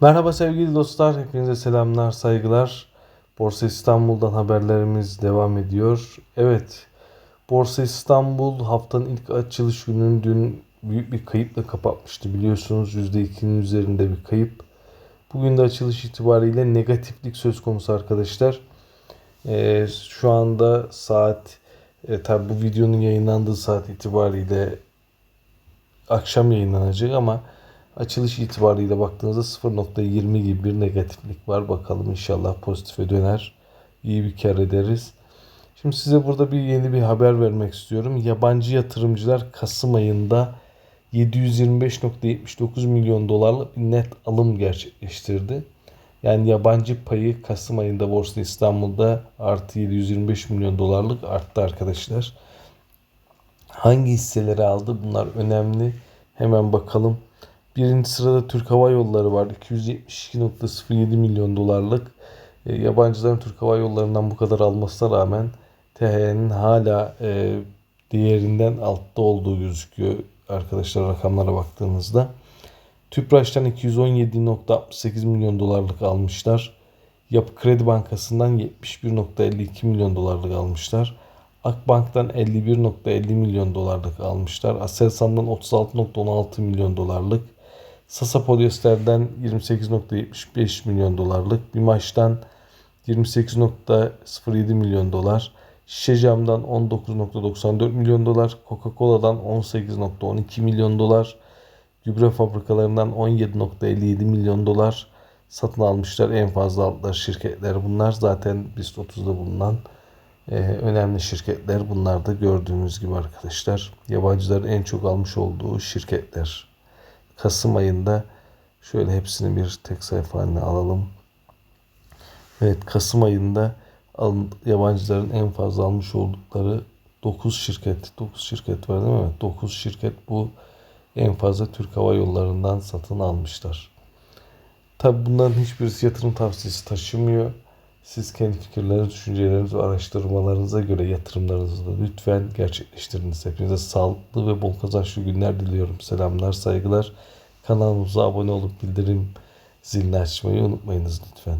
Merhaba sevgili dostlar, hepinize selamlar, saygılar. Borsa İstanbul'dan haberlerimiz devam ediyor. Evet, Borsa İstanbul haftanın ilk açılış gününü dün büyük bir kayıpla kapatmıştı. Biliyorsunuz %2'nin üzerinde bir kayıp. Bugün de açılış itibariyle negatiflik söz konusu arkadaşlar. Ee, şu anda saat, e, tabi bu videonun yayınlandığı saat itibariyle akşam yayınlanacak ama açılış itibariyle baktığınızda 0.20 gibi bir negatiflik var. Bakalım inşallah pozitife döner. İyi bir kar ederiz. Şimdi size burada bir yeni bir haber vermek istiyorum. Yabancı yatırımcılar Kasım ayında 725.79 milyon dolarlık bir net alım gerçekleştirdi. Yani yabancı payı Kasım ayında Borsa İstanbul'da artı 725 milyon dolarlık arttı arkadaşlar. Hangi hisseleri aldı? Bunlar önemli. Hemen bakalım. Birinci sırada Türk Hava Yolları var. 272.07 milyon dolarlık. E, yabancıların Türk Hava Yolları'ndan bu kadar almasına rağmen THY'nin hala e, değerinden altta olduğu gözüküyor arkadaşlar rakamlara baktığınızda. Tüpraş'tan 217.68 milyon dolarlık almışlar. Yapı Kredi Bankası'ndan 71.52 milyon dolarlık almışlar. Akbank'tan 51.50 milyon dolarlık almışlar. Aselsan'dan 36.16 milyon dolarlık. Sasa Polyester'den 28.75 milyon dolarlık. Bimaş'tan 28.07 milyon dolar. Şişecam'dan 19.94 milyon dolar. Coca-Cola'dan 18.12 milyon dolar. Gübre fabrikalarından 17.57 milyon dolar satın almışlar. En fazla aldılar şirketler bunlar. Zaten BIST 30'da bulunan e, önemli şirketler. Bunlar da gördüğünüz gibi arkadaşlar. Yabancıların en çok almış olduğu şirketler. Kasım ayında şöyle hepsini bir tek sayfa haline alalım. Evet Kasım ayında yabancıların en fazla almış oldukları 9 şirket. 9 şirket var değil mi? 9 şirket bu en fazla Türk Hava Yolları'ndan satın almışlar. Tabi bunların hiçbirisi yatırım tavsiyesi taşımıyor. Siz kendi fikirleriniz, düşünceleriniz ve araştırmalarınıza göre yatırımlarınızı da lütfen gerçekleştiriniz. Hepinize sağlıklı ve bol kazançlı günler diliyorum. Selamlar, saygılar. Kanalımıza abone olup bildirim zilini açmayı unutmayınız lütfen.